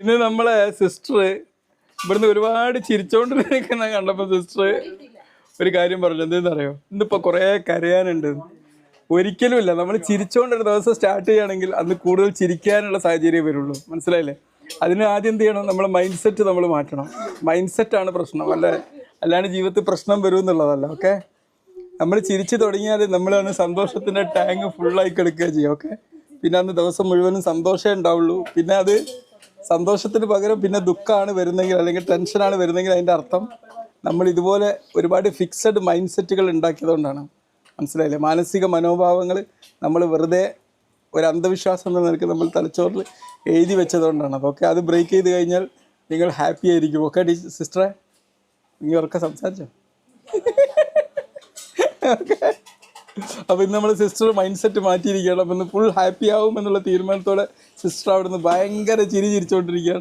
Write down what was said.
ഇന്ന് നമ്മളെ സിസ്റ്റർ ഇവിടുന്ന് ഒരുപാട് ചിരിച്ചോണ്ടിരിക്കുന്ന കണ്ടപ്പോ കണ്ടപ്പോൾ സിസ്റ്റർ ഒരു കാര്യം പറഞ്ഞു. എന്തെന്നറിയോ ഇന്നിപ്പോ കുറേ കരയാനുണ്ട്. ഒരിക്കലും ഇല്ല. നമ്മൾ ചിരിച്ചോണ്ടൊരു ദിവസം സ്റ്റാർട്ട് ചെയ്യുകയാണെങ്കിൽ അന്ന് കൂടുതൽ ചിരിക്കാനുള്ള സാഹചര്യം വരുള്ളൂ. മനസ്സിലായില്ലേ? അതിന് ആദ്യം എന്ത് ചെയ്യണം? നമ്മളെ മൈൻഡ് സെറ്റ് നമ്മൾ മാറ്റണം. മൈൻഡ് സെറ്റാണ് പ്രശ്നം. അല്ല അല്ലാണ്ട് ജീവിതത്തിൽ പ്രശ്നം വരും എന്നുള്ളതല്ല ഓക്കെ നമ്മൾ ചിരിച്ചു തുടങ്ങിയാൽ നമ്മളാണ് സന്തോഷത്തിന്റെ ടാങ്ക് ഫുള്ളായി കിടക്കുക ചെയ്യുക ഓക്കെ പിന്നെ അന്ന് ദിവസം മുഴുവനും സന്തോഷമേ ഉണ്ടാവുള്ളൂ. പിന്നെ അത് സന്തോഷത്തിന് പകരം പിന്നെ ദുഃഖമാണ് വരുന്നെങ്കിൽ അല്ലെങ്കിൽ ടെൻഷനാണ് വരുന്നെങ്കിൽ അതിന്റെ അർത്ഥം നമ്മൾ ഇതുപോലെ ഒരുപാട് ഫിക്സഡ് മൈൻഡ് സെറ്റുകൾ ഉണ്ടാക്കിയതുകൊണ്ടാണ്. മനസ്സിലായില്ലേ? മാനസിക മനോഭാവങ്ങൾ നമ്മൾ വെറുതെ ഒരു അന്ധവിശ്വാസം എന്ന നിലയ്ക്ക് നമ്മൾ തലച്ചോറിൽ എഴുതി വെച്ചതുകൊണ്ടാണ്. അതൊക്കെ അത് ബ്രേക്ക് ചെയ്ത് കഴിഞ്ഞാൽ നിങ്ങൾ ഹാപ്പി ആയിരിക്കും. ഓക്കെ ടീച്ചർ സിസ്റ്ററെ നീ ഉറക്കെ സംസാരിച്ചോ? അപ്പൊ ഇന്ന് നമ്മൾ സിസ്റ്റർ മൈൻഡ് സെറ്റ് മാറ്റിയിരിക്കുകയാണ്. അപ്പൊ ഇന്ന് ഫുൾ ഹാപ്പി ആവും എന്നുള്ള തീരുമാനത്തോടെ സിസ്റ്റർ അവിടുന്ന് ഭയങ്കര ചിരി ചിരിച്ചുകൊണ്ടിരിക്കുകയാണ്